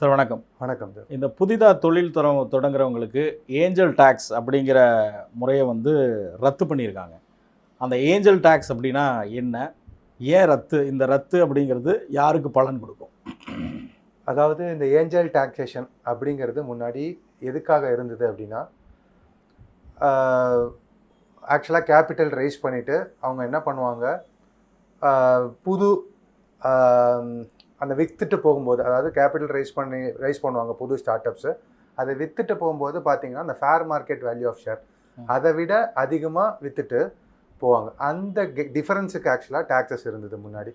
Sir வணக்கம். வணக்கம் sir. இந்த புதிதாக தொழில் தொட தொடங்குறவங்களுக்கு ஏஞ்சல் டேக்ஸ் அப்படிங்கிற முறையை வந்து ரத்து பண்ணியிருக்காங்க. அந்த ஏஞ்சல் டேக்ஸ் அப்படின்னா என்ன? ஏன் ரத்து? இந்த ரத்து அப்படிங்கிறது யாருக்கு பலன் கொடுக்கும்? அதாவது இந்த ஏஞ்சல் டாக்ஸேஷன் அப்படிங்கிறது முன்னாடி எதுக்காக இருந்தது அப்படின்னா ஆக்சுவலாக கேபிட்டல் ரைஸ் பண்ணிவிட்டு அவங்க என்ன பண்ணுவாங்க? புது அந்த விற்றுட்டு போகும்போது அதாவது கேபிட்டல் ரைஸ் பண்ணி ரைஸ் பண்ணுவாங்க புது ஸ்டார்ட் அப்ஸு அதை விற்றுட்டு போகும்போது பார்த்தீங்கன்னா அந்த fair market value of share. அதை விட அதிகமாக விற்றுட்டு போவாங்க. அந்த டிஃபரன்ஸுக்கு ஆக்சுவலாக டேக்ஸஸ் இருந்தது முன்னாடி.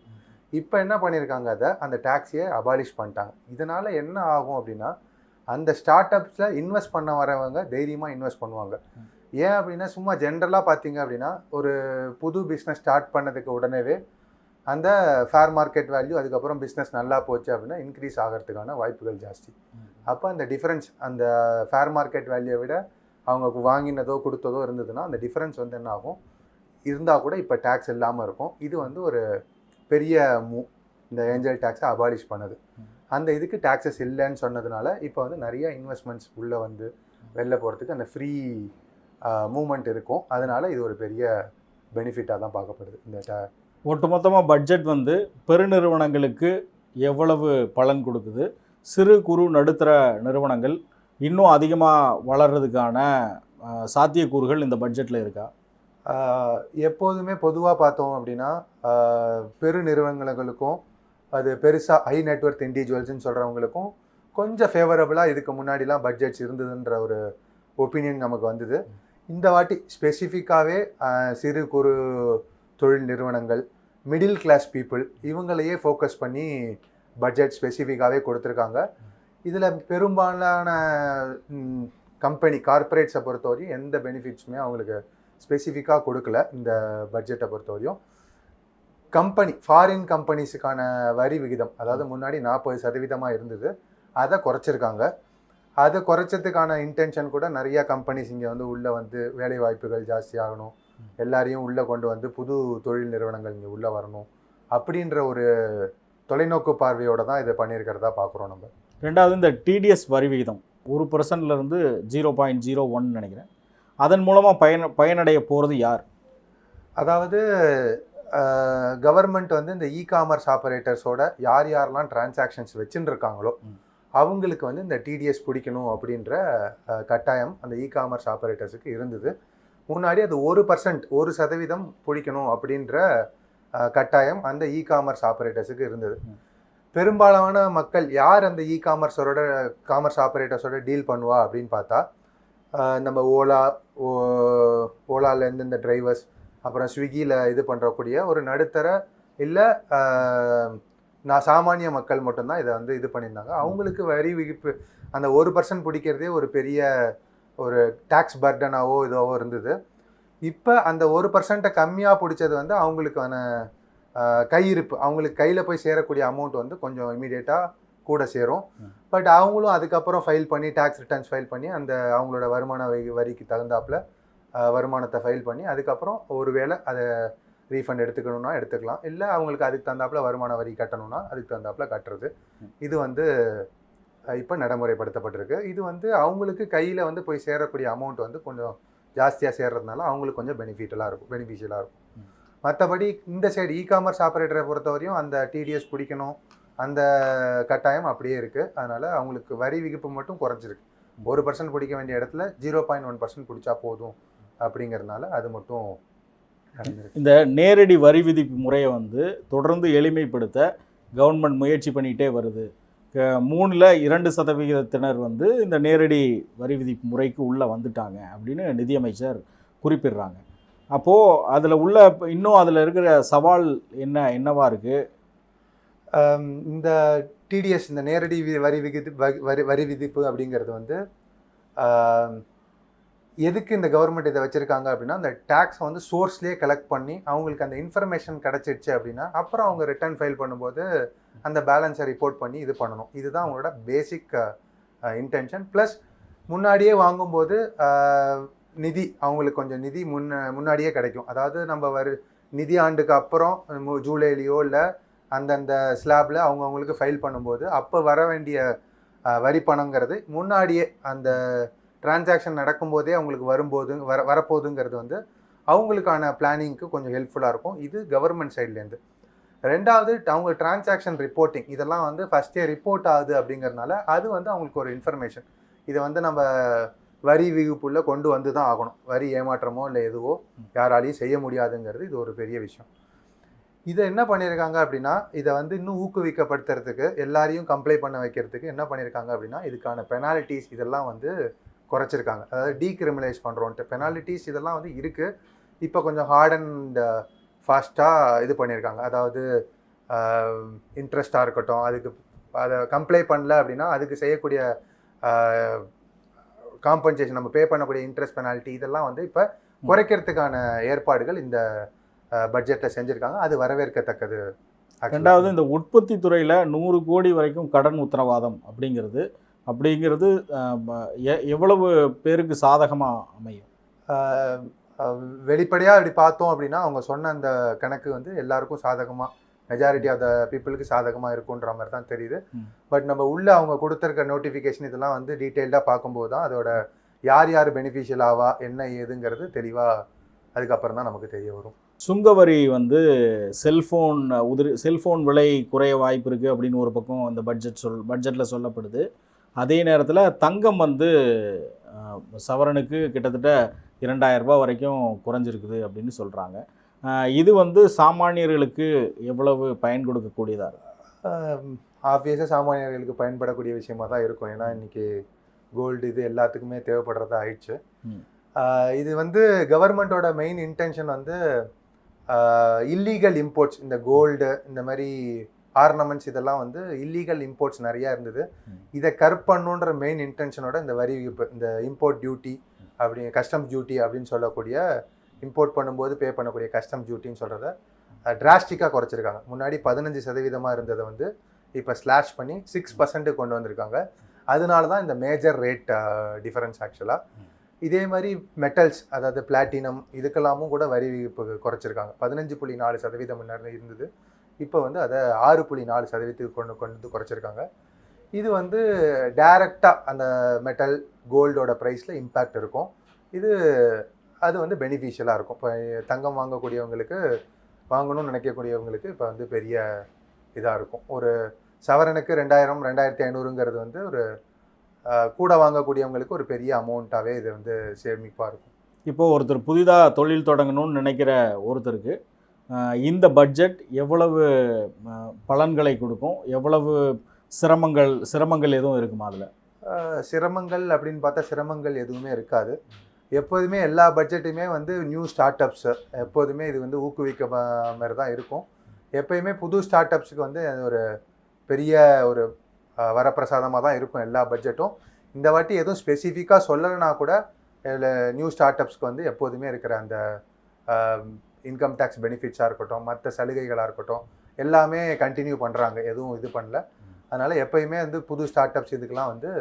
இப்போ என்ன பண்ணியிருக்காங்க அதை? அந்த டேக்ஸியை அபாலிஷ் பண்ணிட்டாங்க. இதனால் என்ன ஆகும் அப்படின்னா அந்த ஸ்டார்ட் அப்ஸில் இன்வெஸ்ட் பண்ண வரவங்க தைரியமாக இன்வெஸ்ட் பண்ணுவாங்க. ஏன் அப்படின்னா சும்மா ஜென்ரலாக பார்த்தீங்க அப்படின்னா ஒரு புது பிஸ்னஸ் ஸ்டார்ட் பண்ணதுக்கு உடனேவே அந்த ஃபேர் மார்க்கெட் வேல்யூ அதுக்கப்புறம் பிஸ்னஸ் நல்லா போச்சு அப்படின்னா இன்க்ரீஸ் ஆகிறதுக்கான வாய்ப்புகள் ஜாஸ்தி. அப்போ அந்த டிஃபரன்ஸ் அந்த ஃபேர் மார்க்கெட் வேல்யூவை விட அவங்க வாங்கினதோ கொடுத்ததோ இருந்ததுன்னா அந்த டிஃபரன்ஸ் வந்து என்ன ஆகும்? இருந்தால் கூட இப்போ டேக்ஸ் இல்லாமல் இருக்கும். இது வந்து ஒரு பெரிய மூ இந்த ஏஞ்சல் டேக்ஸை அபாலிஷ் பண்ணுது. அந்த இதுக்கு டேக்ஸஸ் இல்லைன்னு சொன்னதுனால இப்போ வந்து நிறைய இன்வெஸ்ட்மெண்ட்ஸ் உள்ளே வந்து வெளில போகிறதுக்கு அந்த ஃப்ரீ மூமெண்ட் இருக்கும். அதனால இது ஒரு பெரிய பெனிஃபிட்டாக தான் பார்க்கப்படுது. இந்த ta- ஒட்டுமொத்தமாக பட்ஜெட் வந்து பெருநிறுவனங்களுக்கு எவ்வளவு பலன் கொடுக்குது? சிறு குறு நடுத்தர நிறுவனங்கள் இன்னும் அதிகமாக வளர்றதுக்கான அஹ், சாத்தியக்கூறுகள் இந்த பட்ஜெட்டில் இருக்கா? எப்போதுமே பொதுவாக பார்த்தோம் அப்படின்னா பெரு நிறுவனங்களுக்கும் அது பெருசாக ஹை நெட்ஒர்க் இண்டிவிஜுவல்ஸ்னு சொல்கிறவங்களுக்கும் கொஞ்சம் ஃபேவரபுளாக இதுக்கு முன்னாடிலாம் பட்ஜெட்ஸ் இருந்ததுன்ற ஒரு ஒப்பீனியன் நமக்கு வந்தது. இந்த வாட்டி ஸ்பெசிஃபிக்காகவே சிறு குறு தொழில் நிறுவனங்கள் மிடில் கிளாஸ் பீப்புள் இவங்களையே ஃபோக்கஸ் பண்ணி பட்ஜெட் ஸ்பெசிஃபிக்காகவே கொடுத்துருக்காங்க. இதில் பெரும்பாலான கம்பெனி கார்ப்பரேட்ஸை பொறுத்தவரையும் எந்த பெனிஃபிட்ஸுமே அவங்களுக்கு ஸ்பெசிஃபிக்காக கொடுக்கல இந்த பட்ஜெட்டை பொறுத்தவரையும். கம்பெனி ஃபாரின் கம்பெனிஸுக்கான வரி விகிதம் அதாவது முன்னாடி நாற்பது சதவீதமாக இருந்தது அதை குறைச்சிருக்காங்க. அதை குறைச்சதுக்கான இன்டென்ஷன் கூட நிறையா கம்பெனிஸ் இங்கே வந்து உள்ளே வந்து வேலை வாய்ப்புகள் ஜாஸ்தி ஆகணும். எல்லாரையும் உள்ளே கொண்டு வந்து புது தொழில் நிறுவனங்கள் இங்கே உள்ளே வரணும் அப்படின்ற ஒரு தொலைநோக்கு பார்வையோட தான் இதை பண்ணியிருக்கிறதா பார்க்குறோம் நம்ம. ரெண்டாவது இந்த டிடிஎஸ் வரி விகிதம் ஒரு பர்சன்ட்லேருந்து ஜீரோ பாயிண்ட் ஜீரோ ஒன் நினைக்கிறேன். அதன் மூலமாக பயன் பயனடைய போகிறது யார்? அதாவது கவர்மெண்ட் வந்து இந்த இ காமர்ஸ் ஆப்ரேட்டர்ஸோட யார் யாரெல்லாம் டிரான்சாக்ஷன்ஸ் வச்சுட்டு இருக்காங்களோ. அவங்களுக்கு வந்து இந்த டிடிஎஸ் பிடிக்கணும் அப்படின்ற கட்டாயம் அந்த இ காமர்ஸ் ஆப்ரேட்டர்ஸுக்கு இருந்தது. முன்னாடி அது ஒரு பர்சன்ட் ஒரு சதவீதம் பிடிக்கணும் அப்படின்ற கட்டாயம் அந்த இ காமர்ஸ் ஆப்ரேட்டர்ஸுக்கு இருந்தது. பெரும்பாலான மக்கள் யார் அந்த இ காமர்ஸோட காமர்ஸ் ஆப்ரேட்டர்ஸோட டீல் பண்ணுவா அப்படின்னு பார்த்தா நம்ம ஓலா ஓ ஓலாலேருந்து இந்த டிரைவர்ஸ் அப்புறம் ஸ்விக்கியில் இது பண்ணுறக்கூடிய ஒரு நடுத்தர இல்லை நான் சாமானிய மக்கள் மட்டும்தான் இதை வந்து இது பண்ணியிருந்தாங்க. அவங்களுக்கு வரி விகிப்பு அந்த ஒரு பர்சன்ட் பிடிக்கிறதே ஒரு பெரிய ஒரு டேக்ஸ் பர்டனாவோ இதுவோ இருந்தது. இப்போ அந்த ஒரு பர்சன்ட்டை கம்மியாக பிடிச்சது வந்து அவங்களுக்கான கையிருப்பு. அவங்களுக்கு கையில் போய் சேரக்கூடிய அமௌண்ட் வந்து கொஞ்சம் இமீடியட்டாக கூட சேரும். பட் அவங்களும் அதுக்கப்புறம் ஃபைல் பண்ணி டேக்ஸ் ரிட்டர்ன்ஸ் ஃபைல் பண்ணி அந்த அவங்களோட வருமான வரி- வரிக்கு தகுந்தாப்புல வருமானத்தை ஃபைல் பண்ணி அதுக்கப்புறம் ஒருவேளை அதை ரீஃபண்ட் எடுத்துக்கணும்னா எடுத்துக்கலாம். இல்லை அவங்களுக்கு அதுக்கு தகுந்தாப்புல வருமான வரி கட்டணும்னா அதுக்கு தகுந்தாப்புல கட்டுறது. இது வந்து இப்போ நடைமுறைப்படுத்தப்பட்டிருக்கு. இது வந்து அவங்களுக்கு கையில் வந்து போய் சேரக்கூடிய அமௌண்ட் வந்து கொஞ்சம் ஜாஸ்தியாக சேர்றதுனால அவங்களுக்கு கொஞ்சம் பெனிஃபிட்டலாக இருக்கும் பெனிஃபிஷியலாக இருக்கும். மற்றபடி இந்த சைடு இ காமர்ஸ் ஆப்ரேட்டரை பொறுத்தவரையும் அந்த டிடிஎஸ் பிடிக்கணும் அந்த கட்டாயம் அப்படியே இருக்குது அதனால் அவங்களுக்கு வரி விகிப்பு மட்டும் குறைஞ்சிருக்கு. ஒரு பர்சன்ட் பிடிக்க வேண்டிய இடத்துல ஜீரோ பாயிண்ட் ஒன் பர்சன்ட் பிடிச்சா போதும் அப்படிங்கிறதுனால அது மட்டும் இந்த நேரடி வரி விதிப்பு முறையை வந்து தொடர்ந்து எளிமைப்படுத்த கவர்மெண்ட் முயற்சி பண்ணிகிட்டே வருது. மூணில் இரண்டு சதவிகிதத்தினர் வந்து இந்த நேரடி வரி விதிப்பு முறைக்கு உள்ளே வந்துட்டாங்க அப்படின்னு நிதியமைச்சர் குறிப்பிடுறாங்க. அப்போது அதில் உள்ள இன்னும் அதில் இருக்கிற சவால் என்ன என்னவா இருக்குது இந்த டிடிஎஸ் இந்த நேரடி வரி விகிதி வரி வரி விதிப்பு அப்படிங்கிறது வந்து எதுக்கு இந்த கவர்மெண்ட் இதை வச்சுருக்காங்க அப்படின்னா அந்த டேக்ஸ் வந்து சோர்ஸ்லேயே கலெக்ட் பண்ணி அவங்களுக்கு அந்த இன்ஃபர்மேஷன் கிடச்சிடுச்சு அப்படின்னா அப்புறம் அவங்க ரிட்டர்ன் ஃபைல் பண்ணும்போது அந்த பேலன்ஸை ரிப்போர்ட் பண்ணி இது பண்ணணும். இதுதான் அவங்களோட பேசிக் இன்டென்ஷன் ப்ளஸ் முன்னாடியே வாங்கும்போது நிதி அவங்களுக்கு கொஞ்சம் நிதி முன்ன முன்னாடியே கிடைக்கும். அதாவது நம்ம வரு நிதி ஆண்டுக்கு அப்புறம் ஜூலைலேயோ இல்லை அந்தந்த ஸ்லாப்ல அவங்க அவங்களுக்கு ஃபைல் பண்ணும்போது அப்போ வர வேண்டிய வரி பணங்கிறது முன்னாடியே அந்த டிரான்சாக்ஷன் நடக்கும்போதே அவங்களுக்கு வரும்போது வர வரப்போகுதுங்கிறது வந்து அவங்களுக்கான பிளானிங்க்கு கொஞ்சம் ஹெல்ப்ஃபுல்லாக இருக்கும். இது கவர்மெண்ட் சைட்லேருந்து ரெண்டாவது அவங்க டிரான்சாக்ஷன் ரிப்போர்ட்டிங் இதெல்லாம் வந்து ஃபஸ்ட்டே ரிப்போர்ட் ஆகுது அப்படிங்கறதுனால அது வந்து அவங்களுக்கு ஒரு இன்ஃபர்மேஷன் இதை வந்து நம்ம வரி விகுப்புள்ள கொண்டு வந்து தான் ஆகணும். வரி ஏமாற்றமோ இல்லை எதுவோ யாராலையும் செய்ய முடியாதுங்கிறது இது ஒரு பெரிய விஷயம். இதை என்ன பண்ணியிருக்காங்க அப்படின்னா இதை வந்து இன்னும் ஊக்குவிக்கப்படுத்துறதுக்கு எல்லாரையும் கம்ப்ளை பண்ண வைக்கிறதுக்கு என்ன பண்ணியிருக்காங்க அப்படின்னா இதுக்கான பெனாலிட்டிஸ் இதெல்லாம் வந்து குறைச்சிருக்காங்க. அதாவது டீக்ரிமினலைஸ் பண்ணுறோன்ட்டு பெனாலிட்டிஸ் இதெல்லாம் வந்து இருக்குது இப்போ கொஞ்சம் ஹார்ட் அண்ட் ஃபாஸ்ட்டாக இது பண்ணியிருக்காங்க அதாவது இன்ட்ரெஸ்ட்டாக இருக்கட்டும் அதுக்கு அதை கம்ப்ளை பண்ணல அப்படின்னா அதுக்கு செய்யக்கூடிய காம்பன்சேஷன் நம்ம பே பண்ணக்கூடிய இன்ட்ரெஸ்ட் பெனால்ட்டி இதெல்லாம் வந்து இப்போ குறைக்கிறதுக்கான ஏற்பாடுகள் இந்த பட்ஜெட்டில் செஞ்சுருக்காங்க. அது வரவேற்கத்தக்கது. ரெண்டாவது இந்த உற்பத்தி துறையில் நூறு கோடி வரைக்கும் கடன் உத்தரவாதம் அப்படிங்கிறது அப்படிங்கிறது எவ்வளவு பேருக்கு சாதகமாக அமையும்? வெளிப்படையாக இப்படி பார்த்தோம் அப்படின்னா அவங்க சொன்ன அந்த கணக்கு வந்து எல்லாருக்கும் சாதகமாக மெஜாரிட்டி ஆஃப் த பீப்புளுக்கு சாதகமாக இருக்குன்ற மாதிரி தான் தெரியுது. பட் நம்ம உள்ள அவங்க கொடுத்துருக்க நோட்டிஃபிகேஷன் இதெல்லாம் வந்து டீட்டெயில்டாக பார்க்கும்போது தான் அதோட யார் யார் பெனிஃபிஷியல் ஆவா என்ன ஏதுங்கிறது தெளிவாக அதுக்கப்புறம் தான் நமக்கு தெரிய வரும். சுங்கவரி வந்து செல்ஃபோன் உதிரி செல்ஃபோன் விலை குறைய வாய்ப்பு இருக்குது அப்படின்னு ஒரு பக்கம் அந்த பட்ஜெட் சொல் பட்ஜெட்டில் சொல்லப்படுது. அதே நேரத்தில் தங்கம் வந்து சவரனுக்கு கிட்டத்தட்ட இரண்டாயிரம் ரூபாய் வரைக்கும் குறைஞ்சிருக்குது அப்படின்னு சொல்கிறாங்க இது வந்து சாமானியர்களுக்கு எவ்வளவு பயன் கொடுக்கக்கூடியதாக ஆப்வியஸாக சாமானியர்களுக்கு பயன்படக்கூடிய விஷயமா தான் இருக்கும். ஏன்னா இன்னைக்கு கோல்டு இது எல்லாத்துக்குமே தேவைப்படுறதா ஆயிடுச்சு. இது வந்து கவர்மெண்ட்டோட மெயின் இன்டென்ஷன் வந்து இல்லீகல் இம்போர்ட்ஸ் இந்த கோல்டு இந்த மாதிரி ஆர்னமெண்ட்ஸ் இதெல்லாம் வந்து இல்லீகல் இம்போர்ட்ஸ் நிறையா இருந்தது. இதை கர்ப் பண்ணுன்ற மெயின் இன்டென்ஷனோட இந்த வரி இந்த இம்போர்ட் டியூட்டி அப்படி கஸ்டம்ஸ் டியூட்டி அப்படின்னு சொல்லக்கூடிய இம்போர்ட் பண்ணும்போது பே பண்ணக்கூடிய கஸ்டம் டியூட்டின்னு சொல்கிறத டிராஸ்டிக்காக குறைச்சிருக்காங்க. முன்னாடி பதினஞ்சு சதவீதமாக இருந்ததை வந்து இப்போ ஸ்லாஷ் பண்ணி சிக்ஸ் பர்சன்ட்டு கொண்டு வந்திருக்காங்க. அதனால தான் இந்த மேஜர் ரேட் டிஃபரன்ஸ் ஆக்சுவலாக இதே மாதிரி மெட்டல்ஸ் அதாவது பிளாட்டினம் இதுக்கெல்லாமும் கூட வரி விதிப்பு குறைச்சிருக்காங்க. பதினஞ்சு புள்ளி நாலு சதவீதம் முன்னாடி இருந்தது. இப்போ வந்து அதை ஆறு புள்ளி நாலு சதவீதத்துக்கு கொண்டு கொண்டு வந்து குறைச்சிருக்காங்க. இது வந்து டைரெக்டாக அந்த மெட்டல் கோல்டோட ப்ரைஸில் இம்பேக்ட் இருக்கும். இது அது வந்து பெனிஃபிஷியலாக இருக்கும். இப்போ தங்கம் வாங்கக்கூடியவங்களுக்கு வாங்கணும்னு நினைக்கக்கூடியவங்களுக்கு இப்போ வந்து பெரிய இதாக இருக்கும். ஒரு சவரனுக்கு ரெண்டாயிரம் ரெண்டாயிரத்தி ஐநூறுங்கிறது வந்து ஒரு கூட வாங்கக்கூடியவங்களுக்கு ஒரு பெரிய அமௌண்ட்டாகவே இது வந்து சேமிப்பாக இருக்கும். இப்போ ஒருத்தர் புதிதாக தொழில் தொடங்கணும்னு நினைக்கிற ஒருத்தருக்கு இந்த பட்ஜெட் எவ்வளவு பலன்களை கொடுக்கும்? எவ்வளவு சிரமங்கள் சிரமங்கள் எதுவும் இருக்குமா அதில்? சிரமங்கள் அப்படின்னு பார்த்தா சிரமங்கள் எதுவுமே இருக்காது. எப்போதுமே எல்லா பட்ஜெட்டுமே வந்து நியூ ஸ்டார்ட் அப்ஸு எப்போதுமே இது வந்து ஊக்குவிக்க மாதிரி தான் இருக்கும். எப்பயுமே புது ஸ்டார்ட் அப்ஸுக்கு வந்து அது ஒரு பெரிய ஒரு வரப்பிரசாதமாக தான் இருக்கும் எல்லா பட்ஜெட்டும். இந்த வாட்டி எதுவும் ஸ்பெசிஃபிக்காக சொல்லலைனா கூட நியூ ஸ்டார்ட் அப்ஸ்க்கு வந்து எப்போதுமே இருக்கிற அந்த இன்கம் டேக்ஸ் பெனிஃபிட்ஸாக இருக்கட்டும் மற்ற சலுகைகளாக இருக்கட்டும் எல்லாமே கண்டினியூ பண்ணுறாங்க எதுவும் இது பண்ணல. அதனால் எப்பயுமே வந்து புது ஸ்டார்ட் அப்ஸ் இதுக்கெல்லாம் வந்து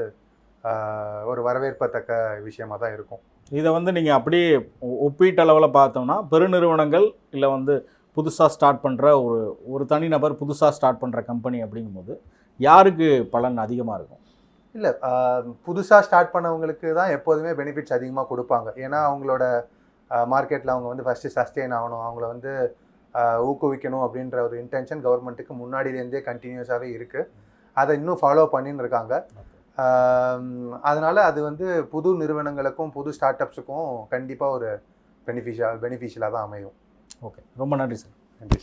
ஒரு வரவேற்பத்தக்க விஷயமா தான் இருக்கும். இதை வந்து நீங்கள் அப்படியே ஒப்பீட்டளவில் பார்த்தோம்னா பெருநிறுவனங்கள் இல்லை வந்து புதுசாக ஸ்டார்ட் பண்ணுற ஒரு ஒரு தனிநபர் புதுசாக ஸ்டார்ட் பண்ணுற கம்பெனி அப்படிங்கும்போது யாருக்கு பலன் அதிகமாக இருக்கும்? இல்லை புதுசாக ஸ்டார்ட் பண்ணவங்களுக்கு தான் எப்போதுமே பெனிஃபிட்ஸ் அதிகமாக கொடுப்பாங்க. ஏன்னா அவங்களோட மார்க்கெட்டில் அவங்க வந்து ஃபஸ்ட்டு சஸ்டெயின் ஆகணும். அவங்கள வந்து ஊக்குவிக்கணும் அப்படின்ற ஒரு இன்டென்ஷன் கவர்மெண்ட்டுக்கு முன்னாடியிலேருந்தே கண்டினியூஸாகவே இருக்குது அதை இன்னும் ஃபாலோ பண்ணின்னு இருக்காங்க. அதனால் அது வந்து புது நிறுவனங்களுக்கும் புது ஸ்டார்ட் அப்ஸுக்கும் கண்டிப்பாக ஒரு பெனிஃபிஷியல் பெனிஃபிஷியலாக தான் அமையும். ஓகே ரொம்ப நன்றி சார் நன்றி